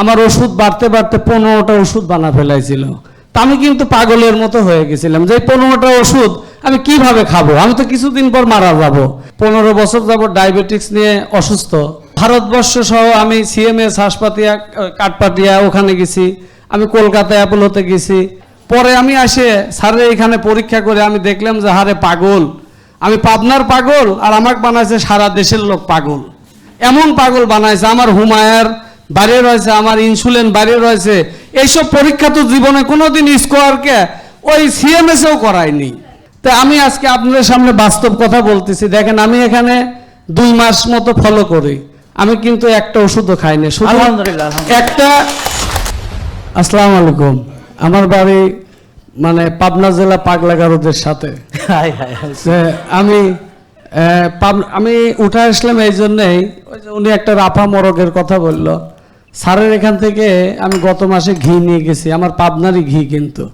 আমার ওষুধ বাড়তে বাড়তে পনেরোটা ওষুধ বানা ফেলাইছিল। তা আমি কিন্তু পাগলের মতো হয়ে গেছিলাম যে পনেরোটা ওষুধ আমি কীভাবে খাব? আমি তো কিছুদিন পর মারা যাব। পনেরো বছর যাব ডায়াবেটিক্স নিয়ে অসুস্থ। ভারতবর্ষ সহ আমি সিএমএস হাসপাতিয়া কাঠপাটিয়া ওখানে গেছি। আমি কলকাতায় অ্যাপোলোতে গেছি। পরে আমি আসে স্যারের এখানে পরীক্ষা করে আমি দেখলাম যে হারে পাগল। আমি পাবনার পাগল আর আমাকে বানাইছে সারা দেশের লোক পাগল। এমন পাগল বানাইছে, আমার হুমায়ার বাইরে রয়েছে আমার ইনসুলিন বাইরে রয়েছে। এইসব পরীক্ষা তো জীবনে কোনোদিন স্কোয়ারকে ওই সিএমএসেও করায়নি। তা আমি আজকে আপনাদের সামনে বাস্তব কথা বলতেছি। দেখেন আমি এখানে দুই মাস মতো ফলো করি। আমি কিন্তু একটা ওষুধও খাইনি আলহামদুলিল্লাহ। একটা আসসালামু আলাইকুম। আমার বাড়ি মানে পাবনা জেলা সাথে। হাই হাই যে আমি আমি উঠে আসলাম এই জন্যেই ওই যে উনি একটা রাফা মরগের কথা বলল। স্যারের এখান থেকে আমি গত মাসে ঘি নিয়ে গেছি, আমার পাবনারই ঘি কিন্তু।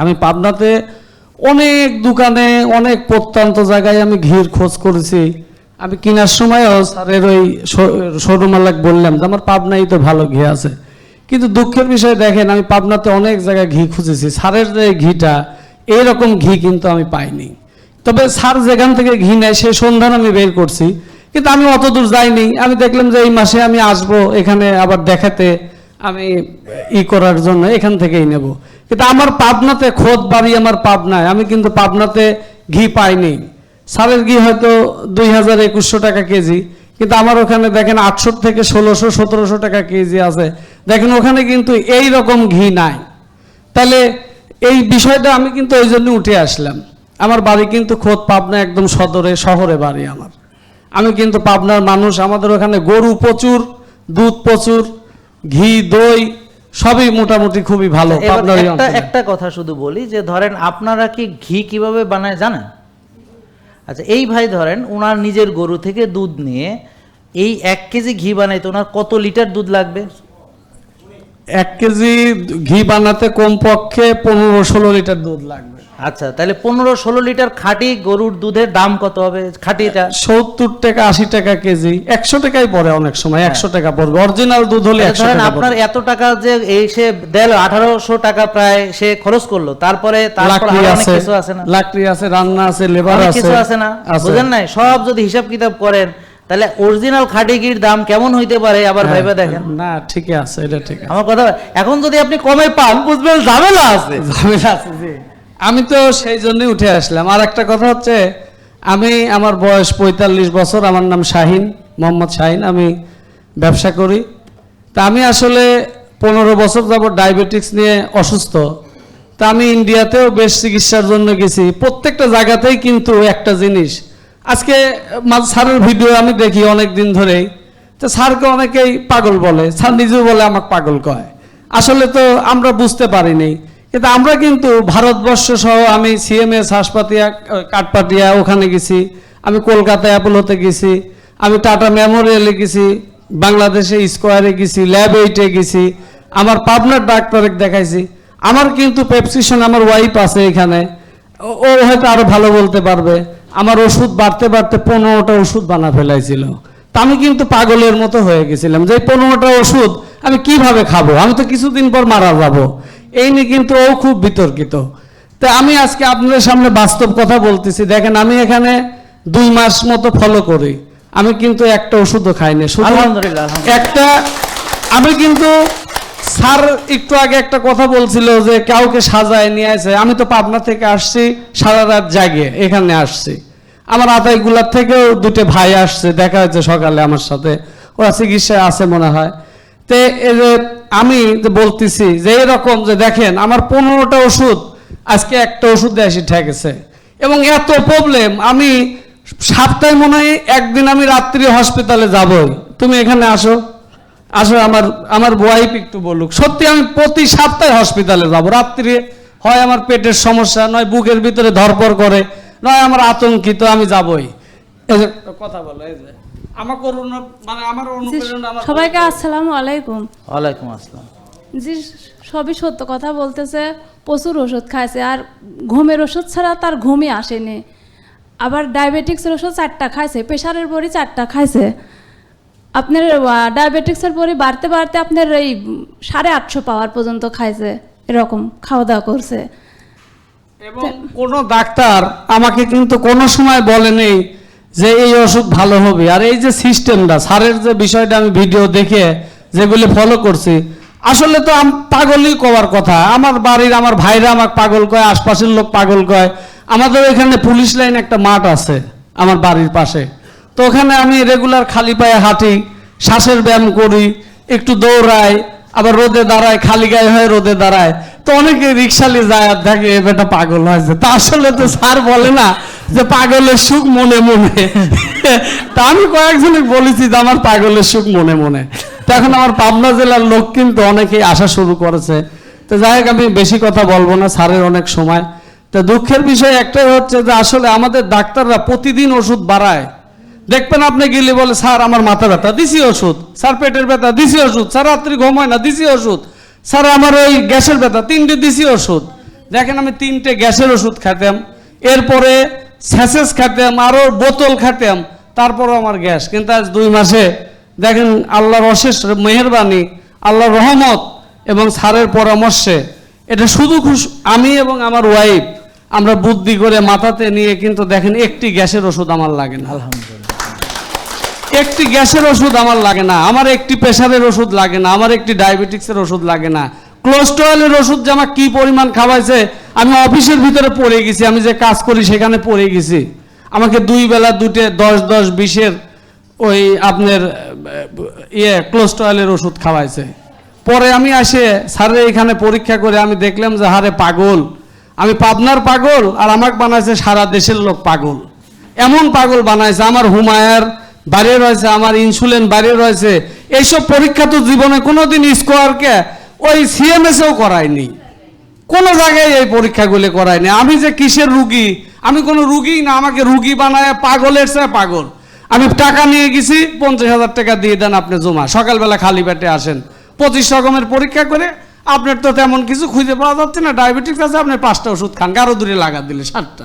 আমি পাবনাতে অনেক দোকানে, অনেক প্রত্যন্ত জায়গায় আমি ঘির খোঁজ করেছি। আমি কেনার সময়ও স্যারের ওই শোরুমালাক বললাম যে, আমার পাবনাই তো ভালো ঘি আছে। কিন্তু দুঃখের বিষয় দেখেন, আমি পাবনাতে অনেক জায়গায় ঘি খুঁজেছি। স্যারের যে ঘিটা, এইরকম ঘি কিন্তু আমি পাইনি। তবে স্যার যেখান থেকে ঘি নেয় সেই সন্ধান আমি বের করছি। কিন্তু আমি অত দূর যাইনি। আমি দেখলাম যে এই মাসে আমি আসব এখানে আবার দেখাতে, আমি ই করার জন্য এখান থেকেই নেব। কিন্তু আমার পাবনাতে খোদ বাড়ি আমার পাবনায়, আমি কিন্তু পাবনাতে ঘি পাইনি। স্যারের ঘি হয়তো দুই হাজার একুশশো টাকা কেজি, কিন্তু আমার ওখানে দেখেন আটশো থেকে ষোলোশো, সতেরোশো টাকা কেজি আছে। দেখেন ওখানে কিন্তু এই রকম ঘি নাই। তাহলে এই বিষয়টা আমি কিন্তু ওই জন্য উঠে আসলাম। আমার বাড়ি কিন্তু খোদ পাবনা একদম সদরে, শহরে বাড়ি আমার। আমি কিন্তু পাবনার মানুষ আমাদের ওখানে গরু প্রচুর দুধ প্রচুর ঘি দই সবই মোটামুটি খুবই ভালো একটা কথা শুধু বলি যে ধরেন আপনারা কি ঘি কীভাবে বানায় জানেন? আচ্ছা এই ভাই ধরেন ওনার নিজের গরু থেকে দুধ নিয়ে এই এক কেজি ঘি বানাইতে ওনার কত লিটার দুধ লাগবে? এক কেজি ঘি বানাতে কমপক্ষে পনেরো ষোলো লিটার দুধ লাগবে। আচ্ছা তাহলে পনেরো ষোলো লিটার খাঁটি গরুর দুধের দাম কত হবে? খাঁটিটা সত্তর টাকা আশি টাকা কেজি। একশো টাকাই পড়ে অনেক সময় একশো টাকা পড়বে। অরিজিনাল দুধ হলে ধরেন আপনার এত টাকা যে এই সে দেল আঠারোশো টাকা প্রায় সে খরচ করল। তারপরে লাকড়ি আছে কিছু আছে না? লাকড়ি আছে রান্না আছে লেবার আছে কিছু আছে না? বুঝেন নাই? সব যদি হিসাব কিতাব করেন তাহলে অরিজিনাল খাঁটি ঘির দাম কেমন হইতে পারে? আবার হ্যাঁ, ভাইবা দেখেন। না ঠিকই আছে এটা ঠিক আছে। আমার কথা এখন যদি আপনি কমে পান বুঝবেন ঝামেলা আছে। ঝামেলা আছে, জি। আমি তো সেই জন্যই উঠে আসলাম। আর একটা কথা হচ্ছে, আমি আমার বয়স পঁয়তাল্লিশ বছর, আমার নাম শাহিন, মোহাম্মদ শাহিন, আমি ব্যবসা করি। তা আমি আসলে পনেরো বছর যাব ডায়াবেটিক্স নিয়ে অসুস্থ। তা আমি ইন্ডিয়াতেও বেশ চিকিৎসার জন্য গেছি। প্রত্যেকটা জায়গাতেই কিন্তু একটা জিনিস। আজকে স্যারের ভিডিও আমি দেখি অনেক দিন ধরেই। তো স্যারকে অনেকেই পাগল বলে, স্যার নিজেও বলে আমাকে পাগল কয়। আসলে তো আমরা বুঝতে পারিনি। কিন্তু আমরা কিন্তু ভারতবর্ষ সহ আমি সিএমএস হাসপাতিয়া কাঠপাটিয়া ওখানে গেছি, আমি কলকাতায় অ্যাপোলোতে গেছি, আমি টাটা মেমোরিয়ালে গেছি, বাংলাদেশে স্কোয়ারে গেছি, ল্যাব এইটে গেছি, আমার পাবনার ডাক্তারে দেখাইছি। আমার কিন্তু পেপসিশন আমার ওয়াইফ আছে এখানে, ও- হয়তো আরও ভালো বলতে পারবে। আমার ওষুধ বাড়তে বাড়তে পনেরোটা ওষুধ বানা ফেলাইছিল। তা আমি কিন্তু পাগলের মতো হয়ে গেছিলাম যে পনেরোটা ওষুধ আমি কীভাবে খাব? আমি তো কিছুদিন পর মারা যাব। এই নিয়ে কিন্তু ও খুব বিতর্কিত। তা আমি আজকে আপনাদের সামনে বাস্তব কথা বলতেছি। দেখেন আমি এখানে দুই মাস মতো ফলো করি। আমি কিন্তু একটা ওষুধও খাইনি আলহামদুলিল্লাহ। একটা আমি কিন্তু স্যার একটু আগে একটা কথা বলছিল যে কাউকে সাজায় নিয়ে আসে। আমি তো পাবনা থেকে আসছি সারা রাত জাগে এখানে আসছি। আমার আতাইগুলার থেকেও দুটো ভাই আসছে দেখা হয়েছে সকালে আমার সাথে। ওরা চিকিৎসায় আছে মনে হয়। তে এই যে আমি যে বলতেছি যে এরকম যে দেখেন, আমার পনেরোটা ওষুধ, আজকে একটা ওষুধ আসি ঠেকেছে এবং এত প্রবলেম আমি সপ্তাহে মনে হয় একদিন আমি রাত্রি হসপিটালে যাবই তুমি এখানে আসো। আসো, আমার আমার ওয়াইফ একটু বলুক। সত্যি আমি প্রতি সপ্তাহে হসপিটালে যাব। রাত্রি হয় আমার পেটের সমস্যা, নয় বুকের ভিতরে ধরপর করে, নয় আমার আতঙ্কিত, আমি যাবই। কথা বলো, এই যে। মানে আমার অনুপ্রেরণা সবাইকে আসসালামু আলাইকুম। ওয়ালাইকুম আসসালাম। জি সবই সত্য কথা বলতেছে প্রচুর ওষুধ খাইছে আর ঘুমের ওষুধ ছাড়া তার ঘুমই আসেনি। আবার ডায়াবেটিক্সের ওষুধ চারটা খাইছে প্রেশারের বড়ি চারটা খাইছে। আপনার ডায়াবেটিক্সের পরে বাড়তে বাড়তে আপনার এই সাড়ে আটশো পাওয়ার পর্যন্ত খাইছে এরকম খাওয়া দাওয়া করছে। এবং কোনো ডাক্তার আমাকে কিন্তু কোনো সময় বলেনি যে এই ওষুধ ভালো হবে। আর এই যে সিস্টেমটা সারের যে বিষয়টা আমি ভিডিও দেখে যেগুলি ফলো করছি, আসলে তো পাগলই কবার কথা। আমার বাড়ির আমার ভাইরা আমাকে পাগল কয়, আশপাশের লোক পাগল কয়। আমাদের এখানে পুলিশ লাইন একটা মাঠ আছে আমার বাড়ির পাশে। তো ওখানে আমি রেগুলার খালি পায়ে হাঁটি, শ্বাসের ব্যায়াম করি, একটু দৌড়াই, আবার রোদে দাঁড়ায় খালি গায়ে হয়ে রোদে দাঁড়ায় তো অনেকে রিক্সালে যায় আর দেখে বেটা পাগল হয়েছে। তা আসলে তো স্যার বলে না যে পাগলের সুখ মনে মনে। তা আমি কয়েকজনকে বলেছি যে আমার পাগলের সুখ মনে মনে। তো এখন আমার পাবনা জেলার লোক কিন্তু অনেকেই আসা শুরু করেছে। তো যাই হোক, আমি বেশি কথা বলব না, স্যারের অনেক সময়। তো দুঃখের বিষয় একটাই হচ্ছে যে আসলে আমাদের ডাক্তাররা প্রতিদিন ওষুধ বাড়ায়। দেখবেন আপনি গেলে বলে, স্যার, আমার মাথা ব্যথা, দিছি ওষুধ। স্যার, পেটের ব্যথা, দিছি ওষুধ। স্যার, রাত্রি ঘুম হয় না, দিছি ওষুধ। স্যার, আমার ওই গ্যাসের ব্যথা, তিনটে দিছি ওষুধ। দেখেন আমি তিনটে গ্যাসের ওষুধ খেতাম। এরপরে স্যাসেস খেতাম আরও বোতল খেতাম তারপরও আমার গ্যাস। কিন্তু আজ দুই মাসে দেখেন আল্লাহর অশেষ মেহরবানি আল্লাহর রহমত এবং স্যারের পরামর্শে। এটা শুধু খুশ- আমি এবং আমার ওয়াইফ আমরা বুদ্ধি করে মাথাতে নিয়ে কিন্তু দেখেন একটি গ্যাসের ওষুধ আমার লাগে না। আলহামদুলিল্লাহ। একটি গ্যাসের ওষুধ আমার লাগে না আমার একটি প্রেশারের ওষুধ লাগে না আমার একটি ডায়াবেটিক্সের ওষুধ লাগে না। কোলেস্টেরলের ওষুধ যে আমার কি পরিমাণ খাওয়াইছে, আমি অফিসের ভিতরে পড়ে গেছি, আমি যে কাজ করি সেখানে পড়ে গেছি। আমাকে দুই বেলা দুটে দশ দশ, বিশের ওই আপনার ইয়ে কোলেস্টেরলের ওষুধ খাওয়াইছে। পরে আমি আসে স্যারের এখানে পরীক্ষা করে আমি দেখলাম যে, হারে পাগল। আমি পাবনার পাগল, আর আমাকে বানাইছে সারা দেশের লোক পাগল। এমন পাগল বানাইছে, আমার হুমায়ার বাইরে রয়েছে, আমার ইনসুলিন বাইরে রয়েছে। এইসব পরীক্ষা তো জীবনে কোনোদিন স্কোয়ারকে ওই সিএমএসও করায়নি। কোনো জায়গায় এই পরীক্ষাগুলি করায়নি। আমি যে কিসের রুগী? আমি কোনো রুগী না। আমাকে রুগী বানায়, পাগলের চেয়ে পাগল। আমি টাকা নিয়ে গেছি, পঞ্চাশ হাজার টাকা দিয়ে দেন আপনি জমা। সকালবেলা খালি পেটে আসেন। পঁচিশ রকমের পরীক্ষা করে আপনার তো তেমন কিছু খুঁজে পাওয়া যাচ্ছে না। ডায়াবেটিস আছে, আপনি পাঁচটা ওষুধ খান। কারও দূরে লাগা দিলে সাতটা।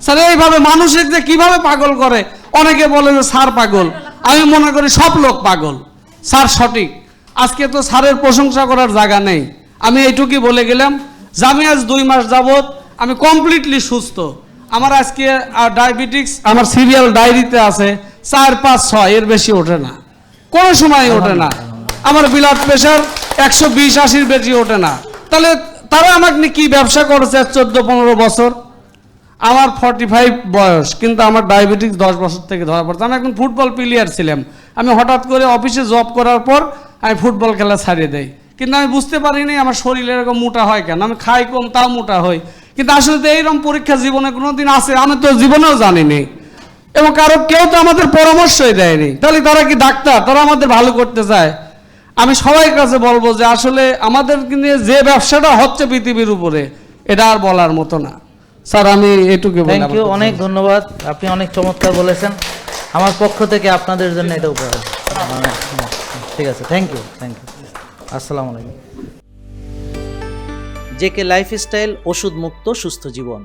স্যার, এইভাবে মানুষের যে কীভাবে পাগল করে? অনেকে বলে যে, স্যার পাগল। আমি মনে করি সব লোক পাগল। স্যার সঠিক। আজকে তো স্যারের প্রশংসা করার জায়গা নেই। আমি এইটুকুই বলে গেলাম যে আমি আজ দুই মাস যাবত আমি কমপ্লিটলি সুস্থ। আমার আজকে ডায়াবেটিক্স আমার সিরিয়াল ডায়েরিতে আছে, চার, পাঁচ, ছয়, এর বেশি ওঠে না। কোনো সময় ওঠে না। আমার ব্লাড প্রেশার একশো বিশ, আশির বেশি ওঠে না। তাহলে তারা আমাকে কি ব্যবসা করেছে চোদ্দ, পনেরো বছর? আমার ফর্টি ফাইভ বয়স, কিন্তু আমার ডায়াবেটিস দশ বছর থেকে ধরা পড়ছে। আমি এখন ফুটবল প্লেয়ার ছিলাম। আমি হঠাৎ করে অফিসে জব করার পর আমি ফুটবল খেলা ছাড়িয়ে দেই। কিন্তু আমি বুঝতে পারিনি আমার শরীর এরকম মোটা হয় কেন? আমি খাই কম তাও মোটা হই। কিন্তু আসলে তো এইরকম পরীক্ষা জীবনে কোনো দিন আছে আমি তো জীবনেও জানিনি। এবং কারও কেউ তো আমাদের পরামর্শই দেয়নি। তাহলে তারা কি ডাক্তার? তারা আমাদের ভালো করতে চায়। আমি সবাই কাছে বলব যে আসলে আমাদের নিয়ে যে ব্যবসাটা হচ্ছে পৃথিবীর উপরে এটা আর বলার মতো না। স্যার আমি এটুকু বলে থ্যাংক ইউ অনেক ধন্যবাদ। আপনি অনেক চমৎকার বলেছেন। আমার পক্ষ থেকে আপনাদের জন্য এটা উপহার। মানে, ঠিক আছে থ্যাংক ইউ থ্যাংক ইউ আসসালামু আলাইকুম। জেকে লাইফস্টাইল ওষুধ মুক্ত সুস্থ জীবন।